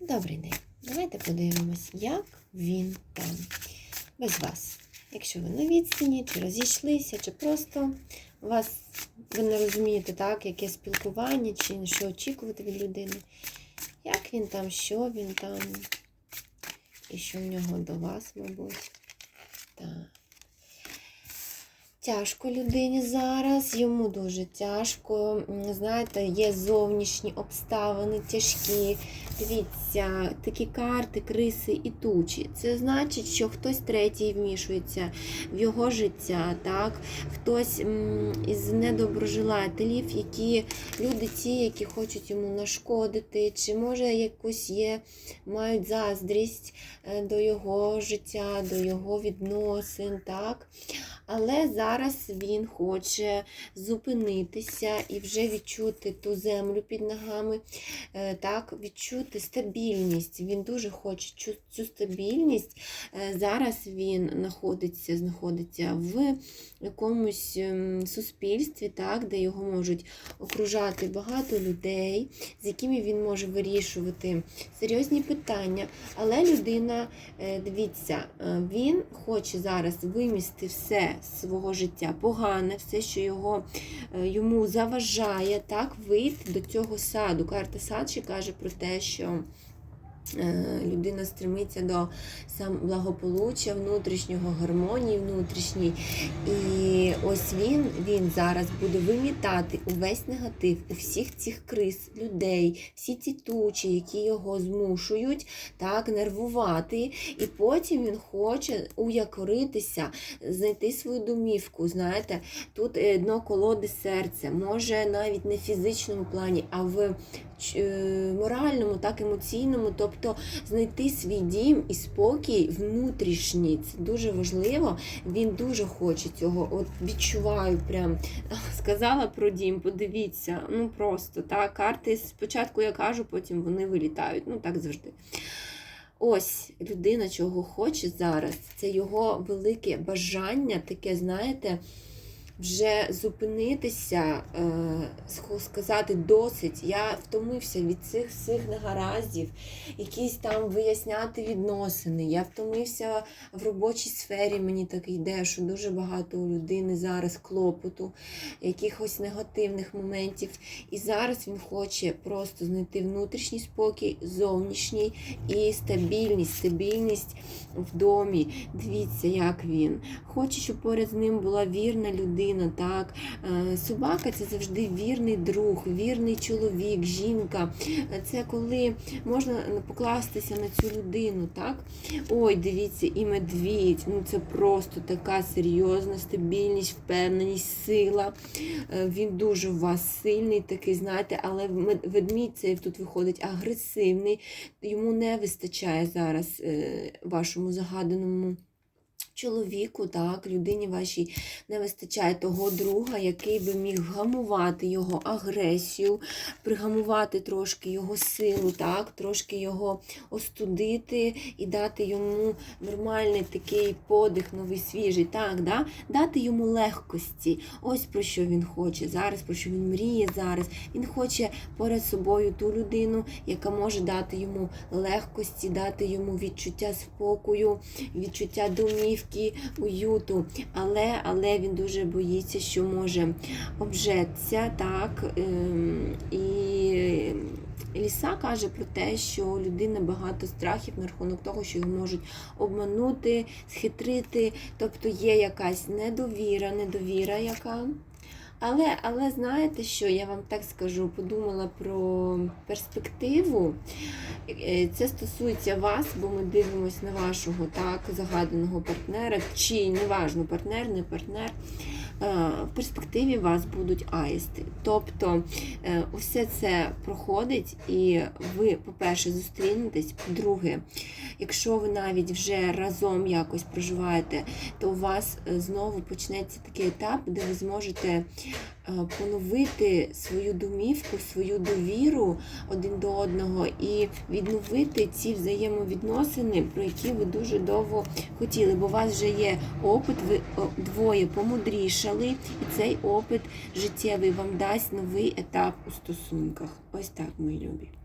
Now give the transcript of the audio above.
Добрий день. Давайте подивимось, як він там без вас. Якщо ви на відстані, чи розійшлися, чи просто вас ви не розумієте, так, яке спілкування, чи що очікувати від людини. Як він там, що він там, і що в нього до вас, мабуть. Так. Тяжко людині зараз, йому дуже тяжко. Знаєте, є зовнішні обставини тяжкі. Дивіться, такі карти, криси і тучі. Це значить, що хтось третій вмішується в його життя, так? Хтось із недоброжелателів, які люди ті, які хочуть йому нашкодити, чи може якусь є, мають заздрість е, до його життя, до його відносин, так? Але зараз він хоче зупинитися і вже відчути ту землю під ногами, е, так, відчути стабільність. Він дуже хоче цю, стабільність. Е, Зараз він знаходиться, знаходиться в якомусь ем, суспільстві, так, де його можуть окружати багато людей, з якими він може вирішувати серйозні питання. Але людина, е, дивіться, він хоче зараз вимісти все свого життя погане, все, що його, е, йому заважає, так, вийти до цього саду. Карта садші каже про те, що. Е, Людина стремиться до сам благополуччя, внутрішнього гармонії, внутрішній. І ось він, він зараз буде вимітати увесь негатив у всіх цих криз людей, всі ці тучі, які його змушують так нервувати. І потім він хоче уякоритися, знайти свою домівку. Знаєте, тут е, дно колоди серця, може навіть не в фізичному плані, а в моральному, так емоційному, тобто знайти свій дім і спокій внутрішній. Це дуже важливо. Він дуже хоче цього. От відчуваю прям. Сказала про дім, подивіться, ну просто так. Карти спочатку я кажу, потім вони вилітають. Ну так завжди. Ось людина, чого хоче зараз, це його велике бажання, таке, знаєте, вже зупинитися, е, сказати досить. Я втомився від цих всіх негараздів, якісь там виясняти відносини. Я втомився в робочій сфері, мені так йде, що дуже багато у людини зараз клопоту, якихось негативних моментів. І зараз він хоче просто знайти внутрішній спокій, зовнішній і стабільність, стабільність в домі. Дивіться, як він. Хоче, щоб поряд з ним була вірна людина. Так? Е, Собака це завжди вірний друг, вірний чоловік, жінка. Е, Це коли можна покластися на цю людину. так? Ой, дивіться, і медвідь. Ну це просто така серйозна стабільність, впевненість, сила. Е, Він дуже у вас сильний, такий, знаєте, але ведмідь цей тут виходить агресивний. Йому не вистачає зараз вашому загаданому. Чоловіку, так, людині вашій не вистачає того друга, який би міг вгамувати його агресію, пригамувати трошки його силу, так, трошки його остудити і дати йому нормальний такий подих, новий свіжий, так, да? дати йому легкості. Ось про що він хоче зараз, про що він мріє зараз. Він хоче поряд собою ту людину, яка може дати йому легкості, дати йому відчуття спокою, відчуття домівки, уюту. Але, але він дуже боїться, що може обжеться, так. ем, І Ліса каже про те, що у людини багато страхів на рахунок того, що його можуть обманути, схитрити. Тобто є якась недовіра, недовіра яка. Але, але знаєте що, я вам так скажу, подумала про перспективу. Е, Це стосується вас, бо ми дивимося на вашого так, загаданого партнера, чи неважно, партнер, не партнер. Е, В перспективі вас будуть аїсти. Тобто е, усе це проходить, і ви, по-перше, зустрінетесь. По-друге, якщо ви навіть вже разом якось проживаєте, то у вас е, знову почнеться такий етап, де ви зможете е, поновити свою домівку, свою довіру один до одного і відновити ці взаємовідносини, про які ви дуже довго хотіли. Бо у вас вже є опит, ви двоє помудрішали, і цей опит життєвий вам дасть новий етап у стосунках. Ось так, мої любі.